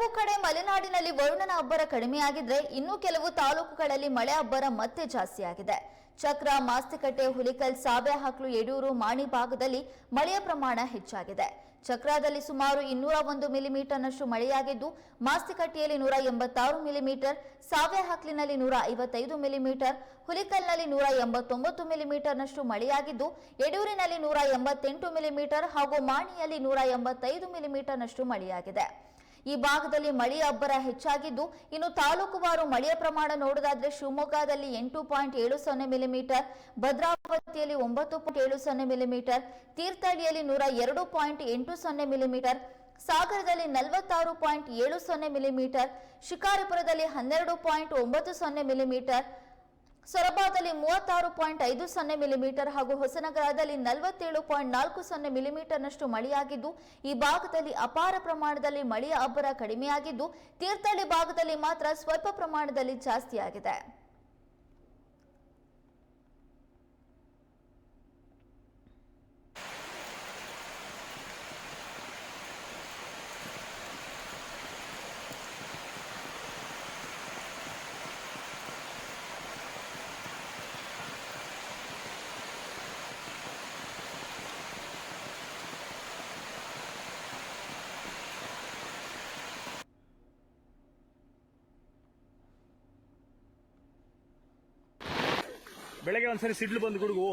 ಕೆಲವು ಕಡೆ ಮಲೆನಾಡಿನಲ್ಲಿ ವರುಣನ ಅಬ್ಬರ ಕಡಿಮೆಯಾಗಿದ್ರೆ ಇನ್ನು ಕೆಲವು ತಾಲೂಕುಗಳಲ್ಲಿ ಮಳೆ ಅಬ್ಬರ ಮತ್ತೆ ಜಾಸ್ತಿಯಾಗಿದೆ. ಚಕ್ರ, ಮಾಸ್ತಿಕಟ್ಟೆ, ಹುಲಿಕಲ್ ಸಾಬೆಹಾಕ್ಲು ಯಡೂರು, ಮಾಣಿ ಭಾಗದಲ್ಲಿ ಮಳೆಯ ಪ್ರಮಾಣ ಹೆಚ್ಚಾಗಿದೆ. ಚಕ್ರದಲ್ಲಿ ಸುಮಾರು ಇನ್ನೂರ ಒಂದು ಮಿಲಿಮೀಟರ್ನಷ್ಟು ಮಳೆಯಾಗಿದ್ದು, ಮಾಸ್ತಿಕಟ್ಟೆಯಲ್ಲಿ ನೂರ ಎಂಬತ್ತಾರು ಮಿಲಿಮೀಟರ್ ಸಾವೆಹಾಕ್ಲಿನಲ್ಲಿ ನೂರ ಐವತ್ತೈದು ಮಿಲಿಮೀಟರ್, ಹುಲಿಕಲ್ನಲ್ಲಿ ನೂರ ಎಂಬತ್ತೊಂಬತ್ತು ಮಿಲಿಮೀಟರ್ನಷ್ಟು ಮಳೆಯಾಗಿದ್ದು, ಯಡೂರಿನಲ್ಲಿ ನೂರ ಎಂಬತ್ತೆಂಟು ಮಿಲಿಮೀಟರ್ ಹಾಗೂ ಮಾಣಿಯಲ್ಲಿ ನೂರ ಎಂಬತ್ತೈದು ಮಿಲಿಮೀಟರ್ನಷ್ಟು ಮಳೆಯಾಗಿದೆ. ಈ ಭಾಗದಲ್ಲಿ ಮಳೆಯ ಅಬ್ಬರ ಹೆಚ್ಚಾಗಿದ್ದು, ಇನ್ನು ತಾಲೂಕುವಾರು ಮಳೆಯ ಪ್ರಮಾಣ ನೋಡೋದಾದ್ರೆ ಶಿವಮೊಗ್ಗದಲ್ಲಿ ಎಂಟು ಪಾಯಿಂಟ್ ಏಳು ಸೊನ್ನೆ ಮಿಲಿಮೀಟರ್ ಭದ್ರಾವತಿಯಲ್ಲಿ ಒಂಬತ್ತು ಪಾಯಿಂಟ್ ಏಳು ಸೊನ್ನೆ ಮಿಲಿಮೀಟರ್ ತೀರ್ಥಹಳ್ಳಿಯಲ್ಲಿ ನೂರ ಎರಡು ಪಾಯಿಂಟ್ ಎಂಟು ಸೊನ್ನೆ ಮಿಲಿಮೀಟರ್ ಸಾಗರದಲ್ಲಿ ನಲವತ್ತಾರು ಪಾಯಿಂಟ್ ಏಳು ಸೊನ್ನೆ ಮಿಲಿಮೀಟರ್ ಶಿಕಾರಿಪುರದಲ್ಲಿ ಹನ್ನೆರಡು ಪಾಯಿಂಟ್ ಒಂಬತ್ತು ಸೊನ್ನೆ ಮಿಲಿಮೀಟರ್ ಸೊರಬದಲ್ಲಿ ಮೂವತ್ತಾರು ಪಾಯಿಂಟ್ ಐದು ಸೊನ್ನೆ ಮಿಲಿಮೀಟರ್ ಹಾಗೂ ಹೊಸನಗರದಲ್ಲಿ ನಲವತ್ತೇಳು ಪಾಯಿಂಟ್ ನಾಲ್ಕು ಸೊನ್ನೆ ಮಿಲಿಮೀಟರ್ನಷ್ಟು ಮಳೆಯಾಗಿದ್ದು, ಈ ಭಾಗದಲ್ಲಿ ಅಪಾರ ಪ್ರಮಾಣದಲ್ಲಿ ಮಳೆಯ ಅಬ್ಬರ ಕಡಿಮೆಯಾಗಿದ್ದು, ತೀರ್ಥಹಳ್ಳಿ ಭಾಗದಲ್ಲಿ ಮಾತ್ರ ಸ್ವಲ್ಪ ಪ್ರಮಾಣದಲ್ಲಿ ಜಾಸ್ತಿಯಾಗಿದೆ. ಬೆಳಗ್ಗೆ ಒಂದ್ಸರಿ ಸಿಡ್ಲು ಬಂದು ಗುಡುಗು.